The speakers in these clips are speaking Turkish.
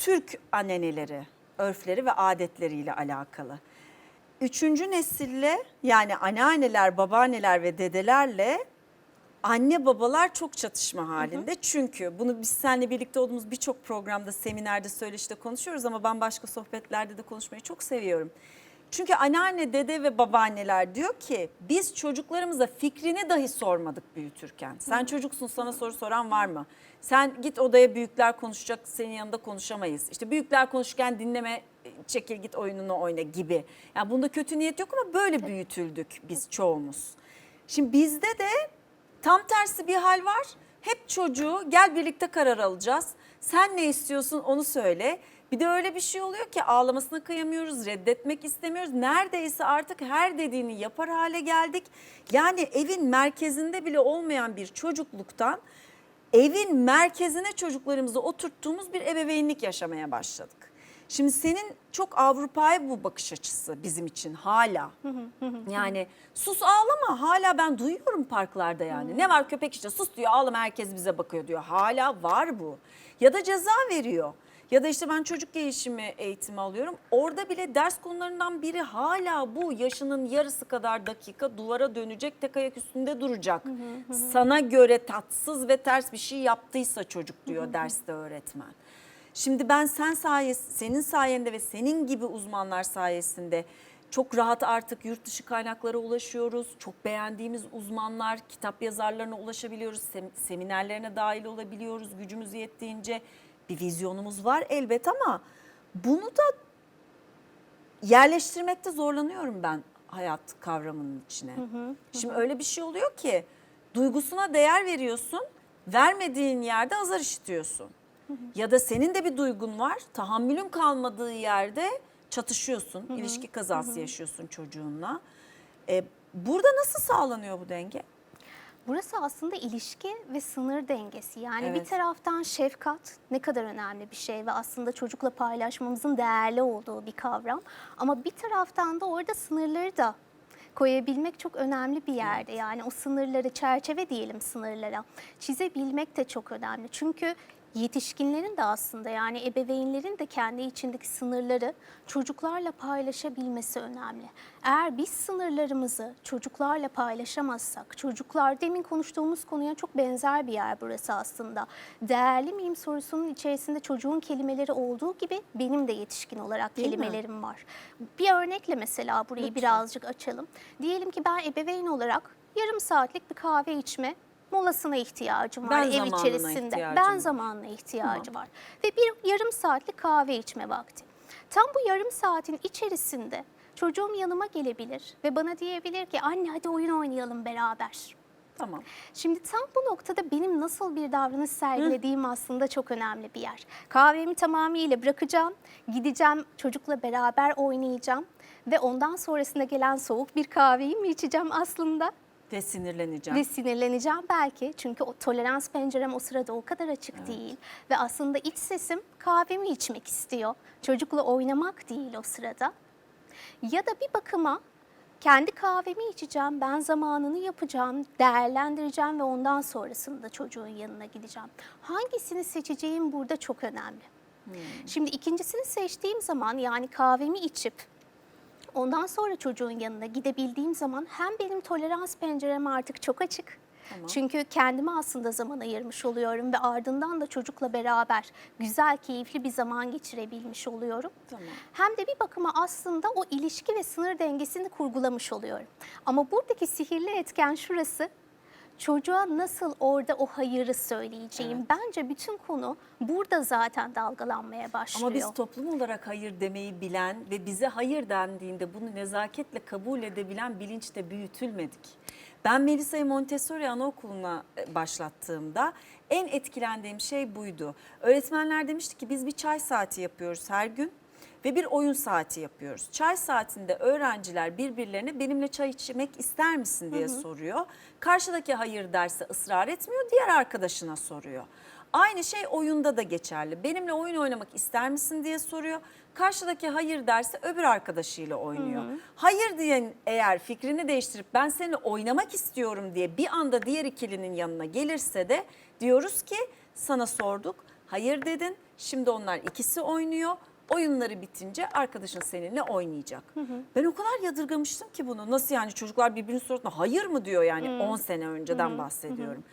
Türk anneneleri, örfleri ve adetleriyle alakalı. Üçüncü nesille yani anneanneler, babaanneler ve dedelerle anne babalar çok çatışma halinde. Çünkü bunu biz seninle birlikte olduğumuz birçok programda, seminerde, söyleşide konuşuyoruz ama ben başka sohbetlerde de konuşmayı çok seviyorum. Çünkü anneanne, dede ve babaanneler diyor ki biz çocuklarımıza fikrini dahi sormadık büyütürken. Sen çocuksun sana soru soran var mı? Sen git odaya büyükler konuşacak senin yanında konuşamayız. İşte büyükler konuşurken dinleme çekil git oyununu oyna gibi. Yani bunda kötü niyet yok ama böyle büyütüldük biz çoğumuz. Şimdi bizde de Tam tersi bir hal var. Hep çocuğu gel birlikte karar alacağız. Sen ne istiyorsun onu söyle. Bir de öyle bir şey oluyor ki ağlamasına kıyamıyoruz, reddetmek istemiyoruz. Neredeyse artık her dediğini yapar hale geldik. Yani evin merkezinde bile olmayan bir çocukluktan evin merkezine çocuklarımızı oturttuğumuz bir ebeveynlik yaşamaya başladık. Şimdi senin çok Avrupa'ya bu bakış açısı bizim için hala. Yani sus ağlama hala ben duyuyorum parklarda yani. Ne var köpek işte sus diyor ağlama herkes bize bakıyor diyor. Hala var bu. Ya da ceza veriyor. Ya da işte ben çocuk gelişimi eğitimi alıyorum. Orada bile ders konularından biri hala bu yaşının yarısı kadar dakika duvara dönecek tek ayak üstünde duracak. Sana göre tatsız ve ters bir şey yaptıysa çocuk diyor derste öğretmen. Şimdi ben sen sayesi, senin sayende ve senin gibi uzmanlar sayesinde çok rahat artık yurt dışı kaynaklara ulaşıyoruz. Çok beğendiğimiz uzmanlar, kitap yazarlarına ulaşabiliyoruz. sem- Seminerlerine dahil olabiliyoruz gücümüz yettiğince. Bir vizyonumuz var elbet ama bunu da yerleştirmekte zorlanıyorum ben hayat kavramının içine. Şimdi öyle bir şey oluyor ki duygusuna değer veriyorsun, vermediğin yerde azar işitiyorsun. Ya da senin de bir duygun var, tahammülün kalmadığı yerde çatışıyorsun, ilişki kazası yaşıyorsun çocuğunla. E, burada nasıl sağlanıyor bu denge? Burası aslında ilişki ve sınır dengesi. Yani Evet. bir taraftan şefkat ne kadar önemli bir şey ve aslında çocukla paylaşmamızın değerli olduğu bir kavram. Ama bir taraftan da orada sınırları da koyabilmek çok önemli bir yerde. Yani o sınırları çerçeve diyelim sınırlara çizebilmek de çok önemli. Çünkü yetişkinlerin de aslında yani ebeveynlerin de kendi içindeki sınırları çocuklarla paylaşabilmesi önemli. Eğer biz sınırlarımızı çocuklarla paylaşamazsak, çocuklar demin konuştuğumuz konuya çok benzer bir yer burası aslında. Değerli miyim sorusunun içerisinde çocuğun kelimeleri olduğu gibi benim de yetişkin olarak Değil mi? kelimelerim var. Bir örnekle mesela burayı Lütfen. birazcık açalım. Diyelim ki ben ebeveyn olarak yarım saatlik bir kahve içme molasına ihtiyacım var Ben ev içerisinde. Ben var. zamanına ihtiyacı var. Ve bir yarım saatlik kahve içme vakti. Tam bu yarım saatin içerisinde çocuğum yanıma gelebilir ve bana diyebilir ki anne hadi oyun oynayalım beraber. Tamam. Şimdi tam bu noktada benim nasıl bir davranış sergilediğim aslında çok önemli bir yer. Kahvemi tamamıyla bırakacağım, gideceğim çocukla beraber oynayacağım ve ondan sonrasında gelen soğuk bir kahveyi mi içeceğim aslında? Ve sinirleneceğim. Ve sinirleneceğim belki çünkü o tolerans pencerem o sırada o kadar açık değil. Ve aslında iç sesim kahvemi içmek istiyor. Çocukla oynamak değil o sırada. Ya da bir bakıma kendi kahvemi içeceğim, ben zamanını yapacağım, değerlendireceğim ve ondan sonrasında çocuğun yanına gideceğim. Hangisini seçeceğim burada çok önemli. Şimdi ikincisini seçtiğim zaman yani kahvemi içip Ondan sonra çocuğun yanına gidebildiğim zaman hem benim tolerans pencerem artık çok açık. Çünkü kendime aslında zaman ayırmış oluyorum ve ardından da çocukla beraber güzel, keyifli bir zaman geçirebilmiş oluyorum. Tamam. Hem de bir bakıma aslında o ilişki ve sınır dengesini kurgulamış oluyorum. Ama buradaki sihirli etken şurası. Çocuğa nasıl orada o hayırı söyleyeceğim. Bence bütün konu burada zaten dalgalanmaya başlıyor. Ama biz toplum olarak hayır demeyi bilen ve bize hayır dendiğinde bunu nezaketle kabul edebilen bilinçte büyütülmedik. Ben Melisa'yı Montessori Anaokulu'na e, başlattığımda en etkilendiğim şey buydu. Öğretmenler demişti ki biz bir çay saati yapıyoruz her gün ve bir oyun saati yapıyoruz. Çay saatinde öğrenciler birbirlerine benimle çay içmek ister misin diye soruyor. Karşıdaki hayır derse ısrar etmiyor, diğer arkadaşına soruyor. Aynı şey oyunda da geçerli. Benimle oyun oynamak ister misin diye soruyor. Karşıdaki hayır derse öbür arkadaşıyla oynuyor. Hayır diyen eğer fikrini değiştirip ben seninle oynamak istiyorum diye bir anda diğer ikilinin yanına gelirse de diyoruz ki sana sorduk. Hayır dedin. Şimdi onlar ikisi oynuyor. Oyunları bitince arkadaşın seninle oynayacak. Ben o kadar yadırgamıştım ki bunu. Nasıl yani çocuklar birbirinin suratına hayır mı diyor yani 10 sene önceden bahsediyorum.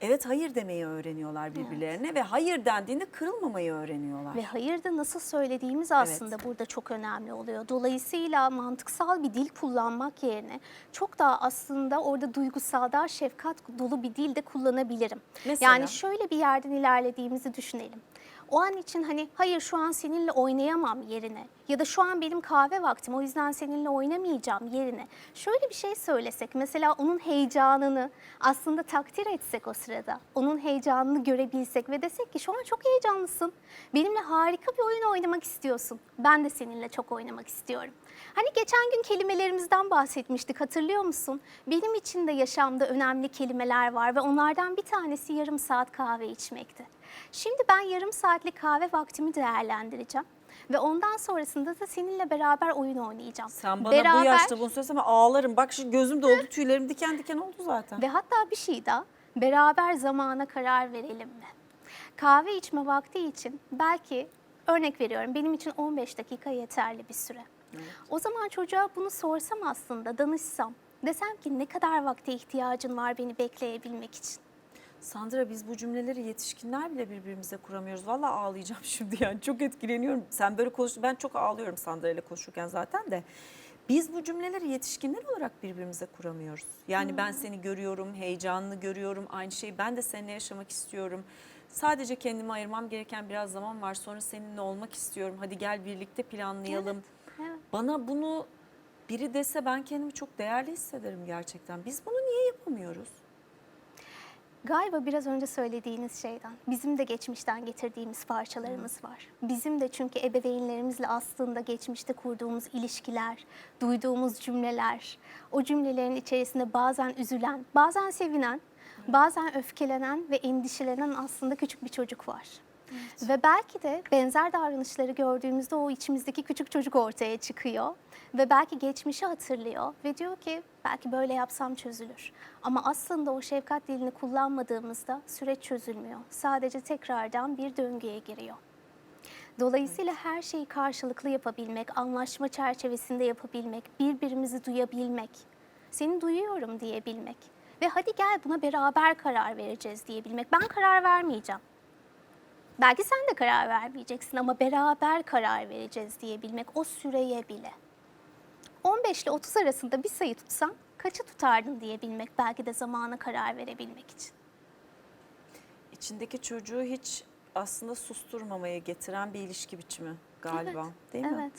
Evet hayır demeyi öğreniyorlar birbirlerine ve hayır dendiğinde kırılmamayı öğreniyorlar. Ve hayır da nasıl söylediğimiz aslında burada çok önemli oluyor. Dolayısıyla mantıksal bir dil kullanmak yerine çok daha aslında orada duygusal, daha şefkat dolu bir dil de kullanabilirim. Mesela? Yani şöyle bir yerden ilerlediğimizi düşünelim. O an için hani hayır şu an seninle oynayamam yerine ya da şu an benim kahve vaktim o yüzden seninle oynamayacağım yerine şöyle bir şey söylesek mesela onun heyecanını aslında takdir etsek o sırada onun heyecanını görebilsek ve desek ki şu an çok heyecanlısın benimle harika bir oyun oynamak istiyorsun ben de seninle çok oynamak istiyorum. Hani geçen gün kelimelerimizden bahsetmiştik hatırlıyor musun? Benim için de yaşamda önemli kelimeler var ve onlardan bir tanesi yarım saat kahve içmekti. Şimdi ben yarım saatlik kahve vaktimi değerlendireceğim. Ve ondan sonrasında da seninle beraber oyun oynayacağım. Sen bana beraber, bu yaşta bunu söylesem ağlarım. Bak şimdi gözüm doldu tüylerim diken diken oldu zaten. Ve hatta bir şey daha, beraber zamana karar verelim mi? Kahve içme vakti için belki örnek veriyorum benim için 15 dakika yeterli bir süre. O zaman çocuğa bunu sorsam aslında, danışsam, desem ki ne kadar vakte ihtiyacın var beni bekleyebilmek için. Sandra biz bu cümleleri yetişkinler bile birbirimize kuramıyoruz. Vallahi ağlayacağım şimdi yani çok etkileniyorum. Sen böyle konuş ben çok ağlıyorum Sandra ile konuşurken zaten de. Biz bu cümleleri yetişkinler olarak birbirimize kuramıyoruz. Yani ben seni görüyorum, heyecanını görüyorum. Aynı şeyi ben de seninle yaşamak istiyorum. Sadece kendime ayırmam gereken biraz zaman var. Sonra seninle olmak istiyorum. Hadi gel birlikte planlayalım. Evet. Bana bunu biri dese ben kendimi çok değerli hissederim gerçekten. Biz bunu niye yapamıyoruz? Galiba biraz önce söylediğiniz şeyden, bizim de geçmişten getirdiğimiz parçalarımız var. Bizim de çünkü ebeveynlerimizle aslında geçmişte kurduğumuz ilişkiler, duyduğumuz cümleler, o cümlelerin içerisinde bazen üzülen, bazen sevinen, bazen öfkelenen ve endişelenen aslında küçük bir çocuk var. Ve belki de benzer davranışları gördüğümüzde o içimizdeki küçük çocuk ortaya çıkıyor. Ve belki geçmişi hatırlıyor ve diyor ki belki böyle yapsam çözülür. Ama aslında o şefkat dilini kullanmadığımızda süreç çözülmüyor. Sadece tekrardan bir döngüye giriyor. Dolayısıyla her şeyi karşılıklı yapabilmek, anlaşma çerçevesinde yapabilmek, birbirimizi duyabilmek, seni duyuyorum diyebilmek ve hadi gel buna beraber karar vereceğiz diyebilmek. Ben karar vermeyeceğim. Belki sen de karar vermeyeceksin ama beraber karar vereceğiz diyebilmek o süreye bile. 15 ile 30 arasında bir sayı tutsan kaçı tutardın diyebilmek belki de zamana karar verebilmek için. İçindeki çocuğu hiç aslında susturmamaya getiren bir ilişki biçimi galiba. Evet, Değil mi? Evet.